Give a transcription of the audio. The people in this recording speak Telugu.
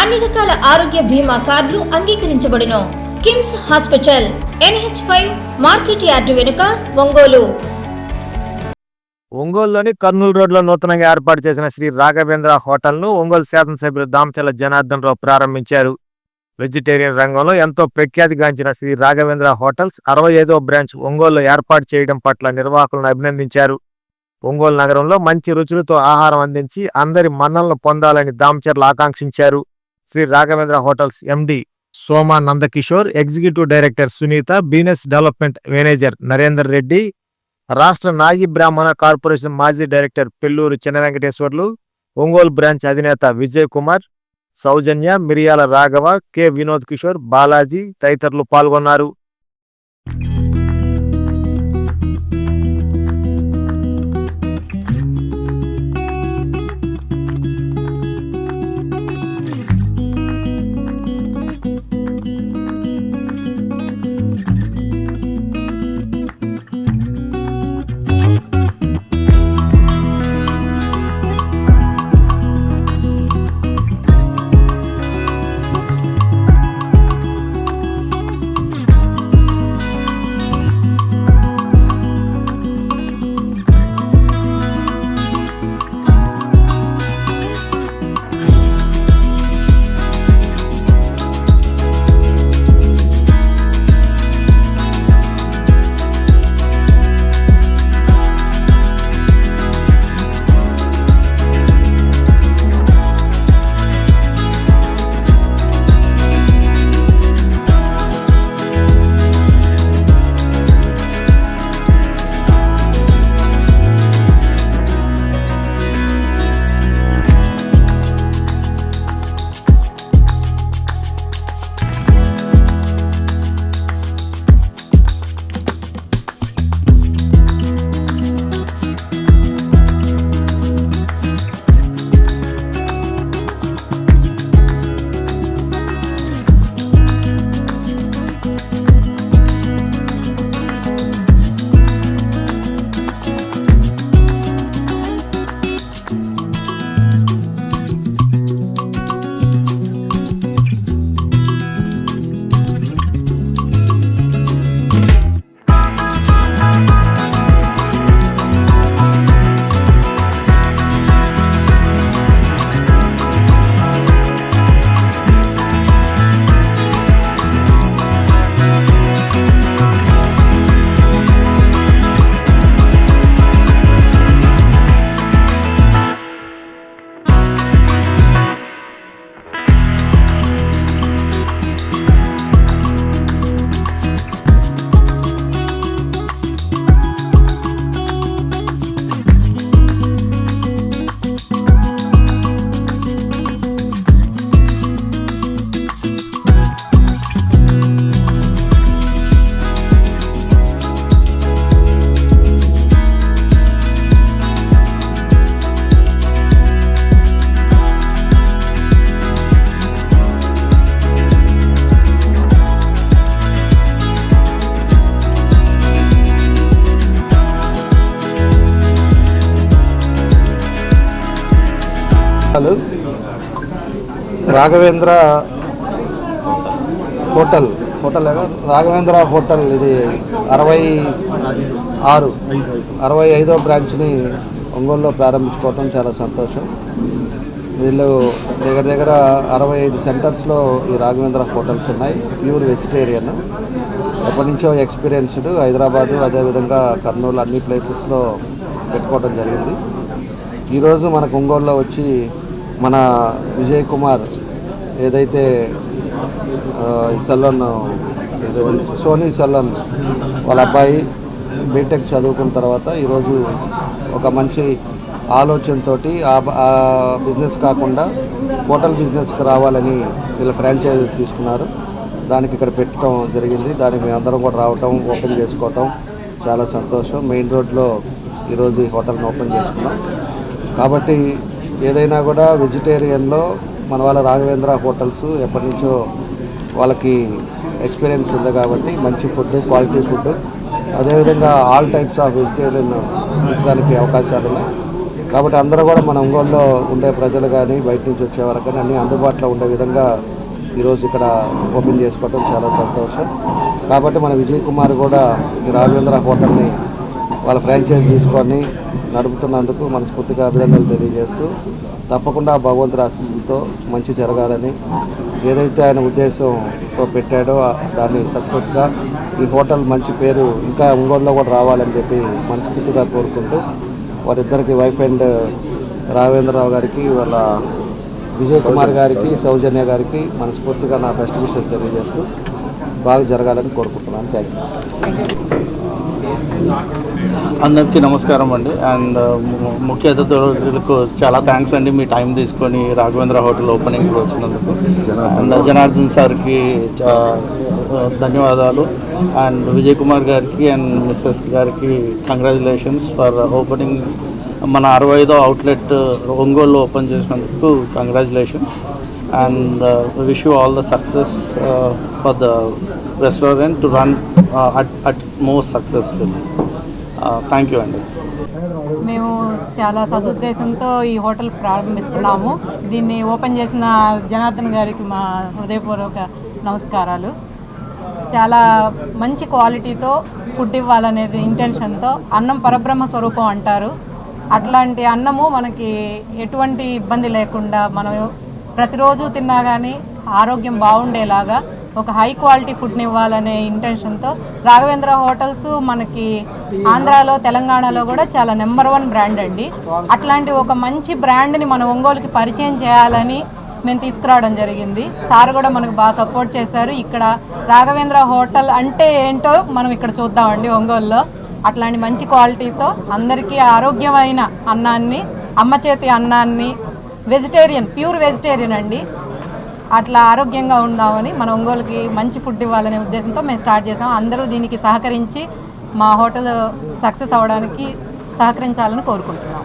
అన్ని రకాల ఆరోగ్య బీమా కార్డులు అంగీకరించబడును. KIMS hospital NH five market yard వెనుక ఒంగోలు. ఒంగోలులోని కర్నూలు రోడ్లో నూతనంగా ఏర్పాటు చేసిన శ్రీ రాఘవేంద్ర హోటల్ను ఒంగోలు శాసనసభ్యులు దామచల జనార్దన్ రావు ప్రారంభించారు. వెజిటేరియన్ రంగంలో ఎంతో ప్రఖ్యాతిగాంచిన శ్రీ రాఘవేంద్ర హోటల్స్ అరవై ఐదో బ్రాంచ్ ఒంగోలులో ఏర్పాటు చేయడం పట్ల నిర్వాహకులను అభినందించారు. ఒంగోలు నగరంలో మంచి రుచులతో ఆహారం అందించి అందరి మన్నలను పొందాలని దామచర్లు ఆకాంక్షించారు. Shri Raghavendra hotels MD Soma Nandakishore executive director Sunitha business development manager Narender Reddy రాష్ట్ర నాగి బ్రాహ్మణ కార్పొరేషన్ మాజీ డైరెక్టర్ పెల్లూరు చిన్న వెంకటేశ్వర్లు ఒంగోలు బ్రాంచ్ అధినేత విజయ్ కుమార్ సౌజన్య మిరియాల రాఘవ కె వినోద్ కిషోర్ బాలాజీ తదితరులు పాల్గొన్నారు. Raghavendra hotel. Hotel Raghavendra hotel ఇది అరవై ఆరు. అరవై ఐదో బ్రాంచ్ని ఒంగోలులో ప్రారంభించుకోవటం చాలా సంతోషం. వీళ్ళు దగ్గర దగ్గర అరవై ఐదు సెంటర్స్లో ఈ రాఘవేంద్ర హోటల్స్ ఉన్నాయి. Pure vegetarian. ఎప్పటి నుంచో ఎక్స్పీరియన్స్డ్. హైదరాబాదు అదేవిధంగా కర్నూలు అన్ని ప్లేసెస్లో పెట్టుకోవడం జరిగింది. ఈరోజు మనకు ఒంగోలులో వచ్చి మన విజయ్ కుమార్ ఏదైతే సెల్లన్ ఈ సోనీ సెల్లన్ వాళ్ళ అబ్బాయి బీటెక్ చదువుకున్న తర్వాత ఈరోజు ఒక మంచి ఆలోచనతో ఆ బిజినెస్ కాకుండా హోటల్ బిజినెస్కి రావాలని వీళ్ళ ఫ్రాంచైజీస్ తీసుకున్నారు. దానికి ఇక్కడ పెట్టడం జరిగింది. దానికి మేము అందరం కూడా రావటం ఓపెన్ చేసుకోవటం చాలా సంతోషం. మెయిన్ రోడ్లో ఈరోజు ఈ హోటల్ని ఓపెన్ చేసుకున్నాం. కాబట్టి ఏదైనా కూడా వెజిటేరియన్లో మన వాళ్ళ రాఘవేంద్ర హోటల్స్ ఎప్పటి నుంచో వాళ్ళకి ఎక్స్పీరియన్స్ ఉంది కాబట్టి మంచి ఫుడ్ క్వాలిటీ ఫుడ్. అదేవిధంగా ఆల్ టైప్స్ ఆఫ్ వెజిటేరియన్ ఇచ్చడానికి అవకాశాలు ఉన్నాయి. కాబట్టి అందరూ కూడా మన ఒంగోలులో ఉండే ప్రజలు కానీ బయట నుంచి వచ్చేవారు కానీ అన్ని అందుబాటులో ఉండే విధంగా ఈరోజు ఇక్కడ ఓపెన్ చేసుకోవడం చాలా సంతోషం. కాబట్టి మన విజయ్ కుమార్ కూడా ఈ రాఘవేంద్ర హోటల్ని వాళ్ళ ఫ్రాంచైజ్ తీసుకొని నడుపుతున్నందుకు మనస్ఫూర్తిగా అభినందనలు తెలియజేస్తూ తప్పకుండా భగవంతుడి ఆశీస్సులతో మంచి జరగాలని ఏదైతే ఆయన ఉద్దేశంతో పెట్టాడో దాన్ని సక్సెస్గా ఈ హోటల్ మంచి పేరు ఇంకా ఒంగోలులో కూడా రావాలని చెప్పి మనస్ఫూర్తిగా కోరుకుంటూ వారిద్దరికి వైఫ్ అండ్ రాఘవేంద్రరావు గారికి వాళ్ళ విజయ్ కుమార్ గారికి సౌజన్య గారికి మనస్ఫూర్తిగా నా బెస్ట్ విషెస్ తెలియజేస్తూ బాగా జరగాలని కోరుకుంటున్నాను. థ్యాంక్ యూ అందరికీ నమస్కారం అండి. అండ్ uh, ముఖ్య అతిథులకు చాలా థ్యాంక్స్ అండి మీ టైం తీసుకొని రాఘవేంద్ర హోటల్ ఓపెనింగ్ వచ్చినందుకు. అండ్ uh, జనార్దన్ సార్కి uh, ధన్యవాదాలు. అండ్ విజయ్ కుమార్ గారికి అండ్ మిస్సెస్ గారికి కంగ్రాచులేషన్స్ ఫర్ ఓపెనింగ్ మన అరవై ఐదో అవుట్లెట్ ఒంగోలు ఓపెన్ చేసినందుకు congratulations and the success all the success for the restaurant to run at at most successful thank you అండి మేము చాలా సదుద్దేశంతో ఈ హోటల్ ప్రారంభిస్తున్నాము. దీన్ని ఓపెన్ చేసిన జనార్దన్ గారికి మా హృదయపూర్వక నమస్కారాలు. చాలా మంచి క్వాలిటీతో ఫుడ్ ఇవ్వాలనేది ఇంటెన్షన్తో అన్నం పరబ్రహ్మ స్వరూపం అంటారు. అట్లాంటి అన్నము మనకి ఎటువంటి ఇబ్బంది లేకుండా మనం ప్రతిరోజు తిన్నా కానీ ఆరోగ్యం బాగుండేలాగా ఒక హై క్వాలిటీ ఫుడ్ని ఇవ్వాలనే ఇంటెన్షన్తో రాఘవేంద్ర హోటల్స్ మనకి ఆంధ్రాలో తెలంగాణలో కూడా చాలా నెంబర్ వన్ బ్రాండ్ అండి. అట్లాంటి ఒక మంచి బ్రాండ్ని మన ఒంగోలుకి పరిచయం చేయాలని మేము తీసుకురావడం జరిగింది. సార్ కూడా మనకు బాగా సపోర్ట్ చేశారు. ఇక్కడ రాఘవేంద్ర హోటల్ అంటే ఏంటో మనం ఇక్కడ చూద్దామండి ఒంగోలులో. అట్లాంటి మంచి క్వాలిటీతో అందరికీ ఆరోగ్యమైన అన్నాన్ని అమ్మ చేతి అన్నాన్ని వెజిటేరియన్ ప్యూర్ వెజిటేరియన్ అండి. అట్లా ఆరోగ్యంగా ఉందామని మన ఒంగోలుకి మంచి ఫుడ్ ఇవ్వాలనే ఉద్దేశంతో మేము స్టార్ట్ చేసాం. అందరూ దీనికి సహకరించి మా హోటల్ సక్సెస్ అవ్వడానికి సహకరించాలని కోరుకుంటున్నాం.